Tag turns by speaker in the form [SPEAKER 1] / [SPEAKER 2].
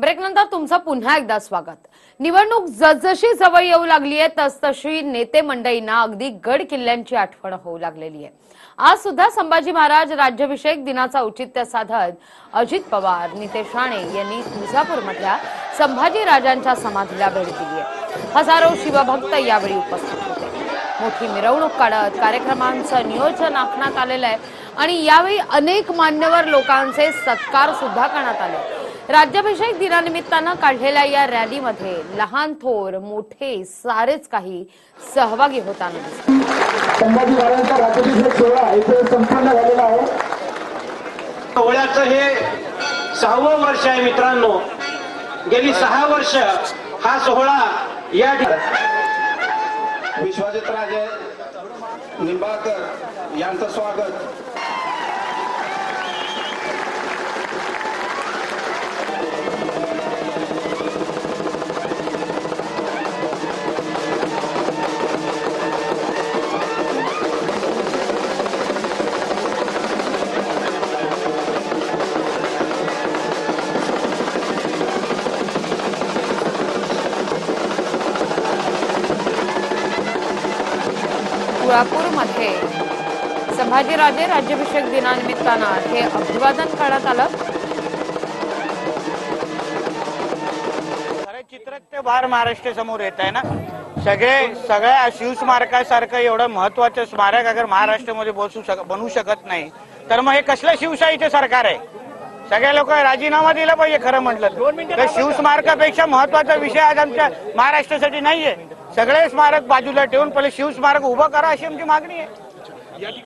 [SPEAKER 1] ब्रेकनंतर तुमचं पुन्हा एकदा स्वागत. निवडणूक जसजशी जवळ येऊ लागली आहे तसतशी नेते मंडळींना अगदी गड किल्ल्यांची आठवण होऊ लागलेली आहे. आज सुद्धा संभाजी महाराज राज्याभिषेक दिनाचा औचित्य साधत अजित पवार नितेश राणे यांनी तुळजापूरमधल्या संभाजी राजांच्या समाधीला भेट दिली आहे. हजारो शिवभक्त यावेळी उपस्थित होते. मोठी मिरवणूक काढत कार्यक्रमांचं नियोजन आखण्यात आलेलं आहे आणि यावेळी अनेक मान्यवर लोकांचे सत्कार सुद्धा करण्यात आले. राज्याभिषेक दिनानिमित्तानं काढलेल्या या रॅलीमध्ये लहान थोर मोठे सारेच काही सहभागी होताना
[SPEAKER 2] संभाजी महाराजांचा राज्याभिषेक सोहळा इथे संपन्न झालेला आहे.
[SPEAKER 3] सोहळ्याचं हे सहावं वर्ष आहे मित्रांनो. गेली सहा वर्ष हा सोहळा या ठिकाणी
[SPEAKER 4] विश्वजित राजे निंबाळकर यांचं स्वागत.
[SPEAKER 1] तुळापूरमध्ये संभाजीराजे राज्याभिषेक दिनानिमित्तानं हे अभिवादन करण्यात आलं.
[SPEAKER 5] खरं चित्र ते बाहेर महाराष्ट्र समोर येत आहे ना? सगळे सगळ्या शिवस्मारकासारखं एवढं महत्वाचं स्मारक अगर महाराष्ट्रामध्ये बसू शक बनवू शकत नाही तर मग हे कसलं शिवशाहीचे सरकार आहे? सगळे लोक राजीनामा दिला पाहिजे खरं म्हटलं तर. शिवस्मारकापेक्षा महत्त्वाचा विषय आज आमच्या महाराष्ट्रासाठी नाहीये. सगळे स्मारक बाजूला ठेवून पहिले शिवस्मारक उभं करा अशी आमची मागणी आहे.